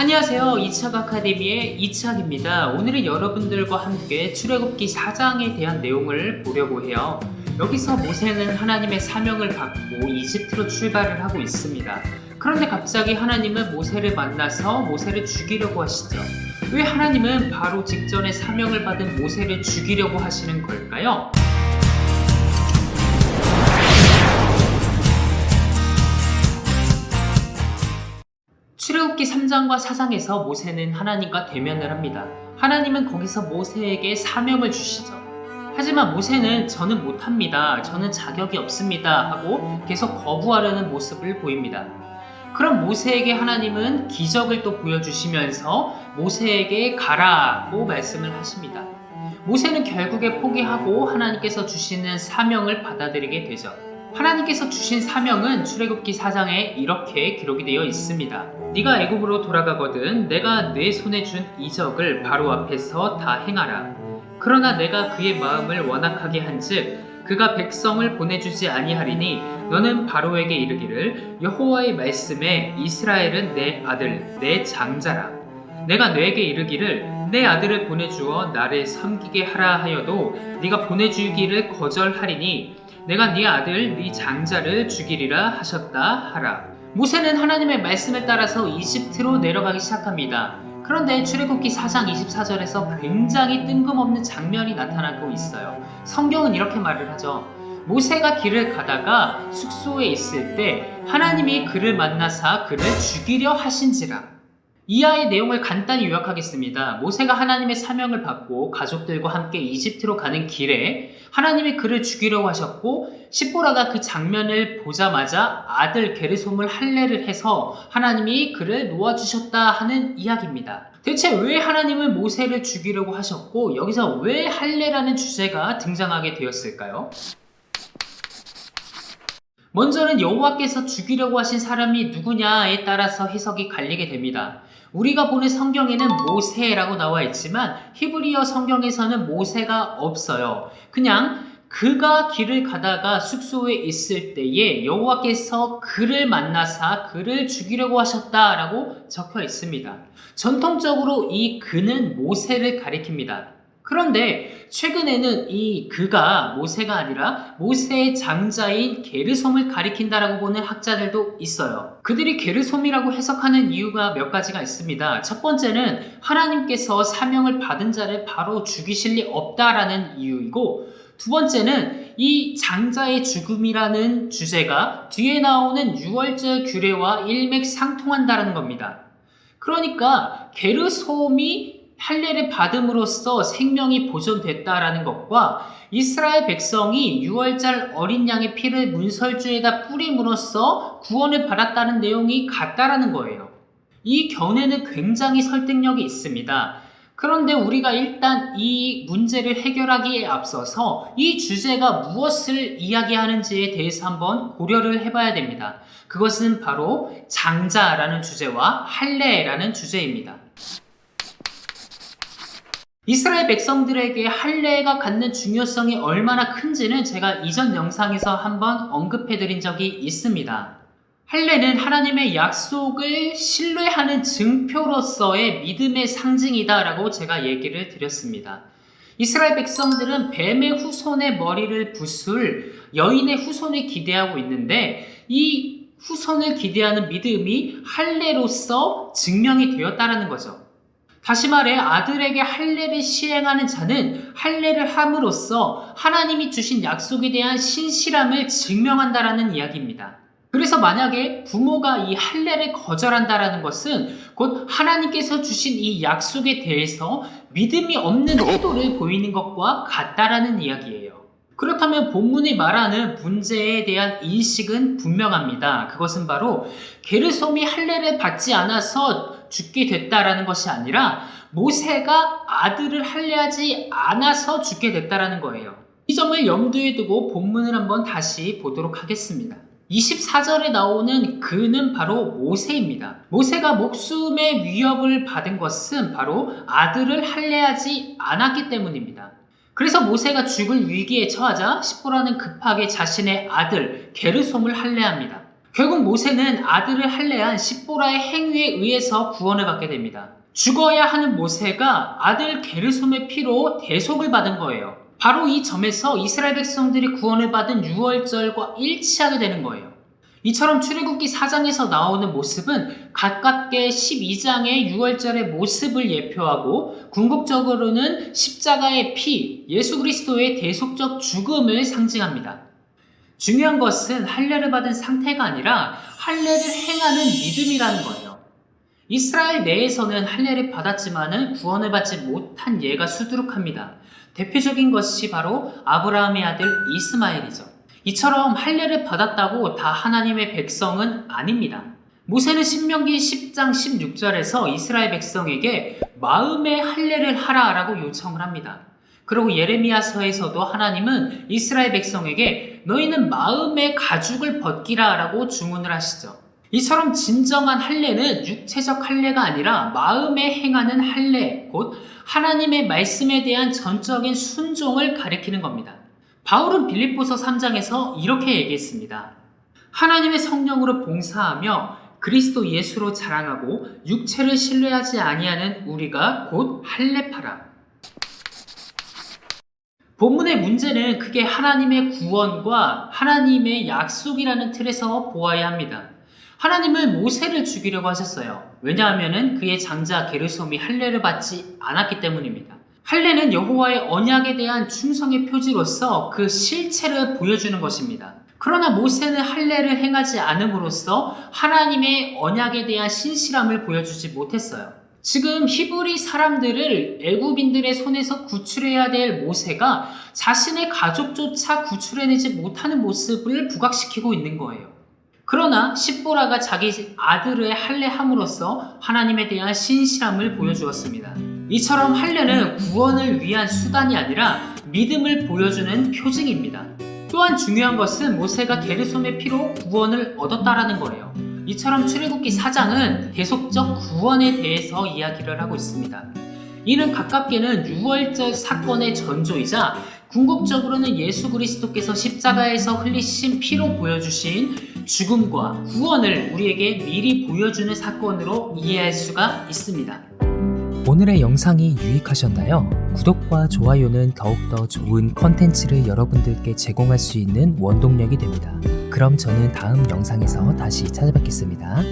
안녕하세요. 이착 아카데미의 이착입니다. 오늘은 여러분들과 함께 출애굽기 4장에 대한 내용을 보려고 해요. 여기서 모세는 하나님의 사명을 받고 이집트로 출발을 하고 있습니다. 그런데 갑자기 하나님은 모세를 만나서 모세를 죽이려고 하시죠. 왜 하나님은 바로 직전에 사명을 받은 모세를 죽이려고 하시는 걸까요? 출애굽기 3장과 4장에서 모세는 하나님과 대면을 합니다. 하나님은 거기서 모세에게 사명을 주시죠. 하지만 모세는 저는 못합니다. 저는 자격이 없습니다. 하고 계속 거부하려는 모습을 보입니다. 그럼 모세에게 하나님은 기적을 또 보여주시면서 모세에게 가라고 말씀을 하십니다. 모세는 결국에 포기하고 하나님께서 주시는 사명을 받아들이게 되죠. 하나님께서 주신 사명은 출애굽기 4장에 이렇게 기록이 되어 있습니다. 네가 애굽으로 돌아가거든 내가 내 손에 준 이적을 바로 앞에서 다 행하라. 그러나 내가 그의 마음을 완악하게 한즉 그가 백성을 보내주지 아니하리니 너는 바로에게 이르기를 여호와의 말씀에 이스라엘은 내 아들 내 장자라. 내가 너에게 이르기를 내 아들을 보내주어 나를 섬기게 하라 하여도 네가 보내주기를 거절하리니 내가 네 아들 네 장자를 죽이리라 하셨다 하라. 모세는 하나님의 말씀에 따라서 이집트로 내려가기 시작합니다. 그런데 출애굽기 4장 24절에서 굉장히 뜬금없는 장면이 나타나고 있어요. 성경은 이렇게 말을 하죠. 모세가 길을 가다가 숙소에 있을 때 하나님이 그를 만나사 그를 죽이려 하신지라. 이하의 내용을 간단히 요약하겠습니다. 모세가 하나님의 사명을 받고 가족들과 함께 이집트로 가는 길에 하나님이 그를 죽이려고 하셨고 십보라가 그 장면을 보자마자 아들 게르솜을 할례를 해서 하나님이 그를 놓아주셨다 하는 이야기입니다. 대체 왜 하나님은 모세를 죽이려고 하셨고 여기서 왜 할례라는 주제가 등장하게 되었을까요? 먼저는 여호와께서 죽이려고 하신 사람이 누구냐에 따라서 해석이 갈리게 됩니다. 우리가 보는 성경에는 모세라고 나와 있지만 히브리어 성경에서는 모세가 없어요. 그냥 그가 길을 가다가 숙소에 있을 때에 여호와께서 그를 만나사 그를 죽이려고 하셨다라고 적혀 있습니다. 전통적으로 이 그는 모세를 가리킵니다. 그런데 최근에는 이 그가 모세가 아니라 모세의 장자인 게르솜을 가리킨다라고 보는 학자들도 있어요. 그들이 게르솜이라고 해석하는 이유가 몇 가지가 있습니다. 첫 번째는 하나님께서 사명을 받은 자를 바로 죽이실 리 없다라는 이유이고 두 번째는 이 장자의 죽음이라는 주제가 뒤에 나오는 유월절 규례와 일맥상통한다는 겁니다. 그러니까 게르솜이 할례를 받음으로써 생명이 보존됐다라는 것과 이스라엘 백성이 유월절 어린 양의 피를 문설주에다 뿌림으로써 구원을 받았다는 내용이 같다라는 거예요. 이 견해는 굉장히 설득력이 있습니다. 그런데 우리가 일단 이 문제를 해결하기에 앞서서 이 주제가 무엇을 이야기하는지에 대해서 한번 고려를 해봐야 됩니다. 그것은 바로 장자라는 주제와 할례라는 주제입니다. 이스라엘 백성들에게 할례가 갖는 중요성이 얼마나 큰지는 제가 이전 영상에서 한번 언급해 드린 적이 있습니다. 할례는 하나님의 약속을 신뢰하는 증표로서의 믿음의 상징이다라고 제가 얘기를 드렸습니다. 이스라엘 백성들은 뱀의 후손의 머리를 부술 여인의 후손을 기대하고 있는데 이 후손을 기대하는 믿음이 할례로서 증명이 되었다라는 거죠. 다시 말해 아들에게 할례를 시행하는 자는 할례를 함으로써 하나님이 주신 약속에 대한 신실함을 증명한다라는 이야기입니다. 그래서 만약에 부모가 이 할례를 거절한다라는 것은 곧 하나님께서 주신 이 약속에 대해서 믿음이 없는 태도를 보이는 것과 같다라는 이야기예요. 그렇다면 본문이 말하는 문제에 대한 인식은 분명합니다. 그것은 바로 게르솜이 할례를 받지 않아서 죽게 됐다라는 것이 아니라 모세가 아들을 할례하지 않아서 죽게 됐다라는 거예요. 이 점을 염두에 두고 본문을 한번 다시 보도록 하겠습니다. 24절에 나오는 그는 바로 모세입니다. 모세가 목숨의 위협을 받은 것은 바로 아들을 할례하지 않았기 때문입니다. 그래서 모세가 죽을 위기에 처하자 십보라는 급하게 자신의 아들 게르솜을 할례합니다. 결국 모세는 아들을 할례한 십보라의 행위에 의해서 구원을 받게 됩니다. 죽어야 하는 모세가 아들 게르솜의 피로 대속을 받은 거예요. 바로 이 점에서 이스라엘 백성들이 구원을 받은 유월절과 일치하게 되는 거예요. 이처럼 출애굽기 4장에서 나오는 모습은 가깝게 12장의 유월절의 모습을 예표하고 궁극적으로는 십자가의 피, 예수 그리스도의 대속적 죽음을 상징합니다. 중요한 것은 할례를 받은 상태가 아니라 할례를 행하는 믿음이라는 거예요. 이스라엘 내에서는 할례를 받았지만은 구원을 받지 못한 예가 수두룩합니다. 대표적인 것이 바로 아브라함의 아들 이스마엘이죠. 이처럼 할례를 받았다고 다 하나님의 백성은 아닙니다. 모세는 신명기 10장 16절에서 이스라엘 백성에게 마음의 할례를 하라라고 요청을 합니다. 그리고 예레미야서에서도 하나님은 이스라엘 백성에게 너희는 마음의 가죽을 벗기라라고 주문을 하시죠. 이처럼 진정한 할례는 육체적 할례가 아니라 마음에 행하는 할례, 곧 하나님의 말씀에 대한 전적인 순종을 가리키는 겁니다. 바울은 빌립보서 3장에서 이렇게 얘기했습니다. 하나님의 성령으로 봉사하며 그리스도 예수로 자랑하고 육체를 신뢰하지 아니하는 우리가 곧 할례파라. 본문의 문제는 크게 하나님의 구원과 하나님의 약속이라는 틀에서 보아야 합니다. 하나님은 모세를 죽이려고 하셨어요. 왜냐하면 그의 장자 게르솜이 할례를 받지 않았기 때문입니다. 할례는 여호와의 언약에 대한 충성의 표지로서 그 실체를 보여주는 것입니다. 그러나 모세는 할례를 행하지 않음으로써 하나님의 언약에 대한 신실함을 보여주지 못했어요. 지금 히브리 사람들을 애굽인들의 손에서 구출해야 될 모세가 자신의 가족조차 구출해내지 못하는 모습을 부각시키고 있는 거예요. 그러나 십보라가 자기 아들의 할례함으로써 하나님에 대한 신실함을 보여주었습니다. 이처럼 할례는 구원을 위한 수단이 아니라 믿음을 보여주는 표징입니다. 또한 중요한 것은 모세가 게르솜의 피로 구원을 얻었다라는 거예요. 이처럼 출애굽기 4장은 대속적 구원에 대해서 이야기를 하고 있습니다. 이는 가깝게는 유월절 사건의 전조이자 궁극적으로는 예수 그리스도께서 십자가에서 흘리신 피로 보여주신 죽음과 구원을 우리에게 미리 보여주는 사건으로 이해할 수가 있습니다. 오늘의 영상이 유익하셨나요? 구독과 좋아요는 더욱더 좋은 컨텐츠를 여러분들께 제공할 수 있는 원동력이 됩니다. 그럼 저는 다음 영상에서 다시 찾아뵙겠습니다.